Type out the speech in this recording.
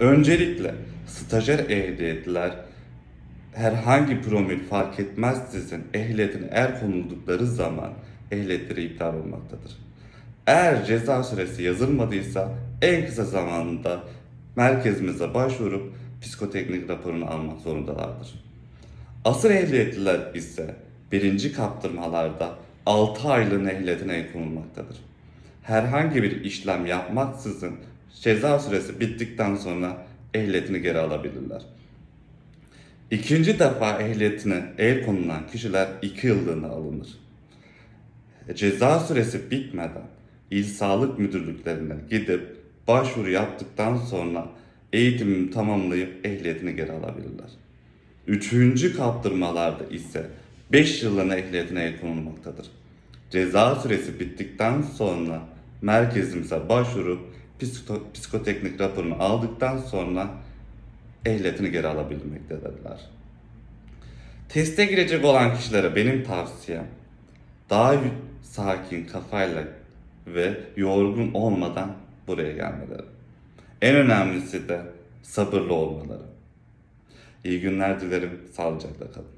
Öncelikle stajyer ehliyetliler herhangi promil fark etmezsizin ehliyetine er konuldukları zaman ehliyetleri iptal olmaktadır. Eğer ceza süresi yazılmadıysa en kısa zamanda merkezimize başvurup psikoteknik raporunu almak zorundalardır. Asıl ehliyetliler ise birinci kaptırmalarda 6 aylığın ehliyetine el konulmaktadır. Herhangi bir işlem yapmaksızın ceza süresi bittikten sonra ehliyetini geri alabilirler. İkinci defa ehliyetine el konulan kişiler 2 yıllığına alınır. Ceza süresi bitmeden il sağlık müdürlüklerine gidip başvuru yaptıktan sonra eğitimini tamamlayıp ehliyetini geri alabilirler. Üçüncü kaptırmalarda ise 5 yıllığına ehliyetine el konulmaktadır. Ceza süresi bittikten sonra merkezimize başvurup psikoteknik raporunu aldıktan sonra ehliyetini geri alabilmektedirler. Teste girecek olan kişilere benim tavsiyem daha sakin kafayla ve yorgun olmadan buraya gelmeleri. En önemlisi de sabırlı olmaları. İyi günler dilerim, sağlıcakla kalın.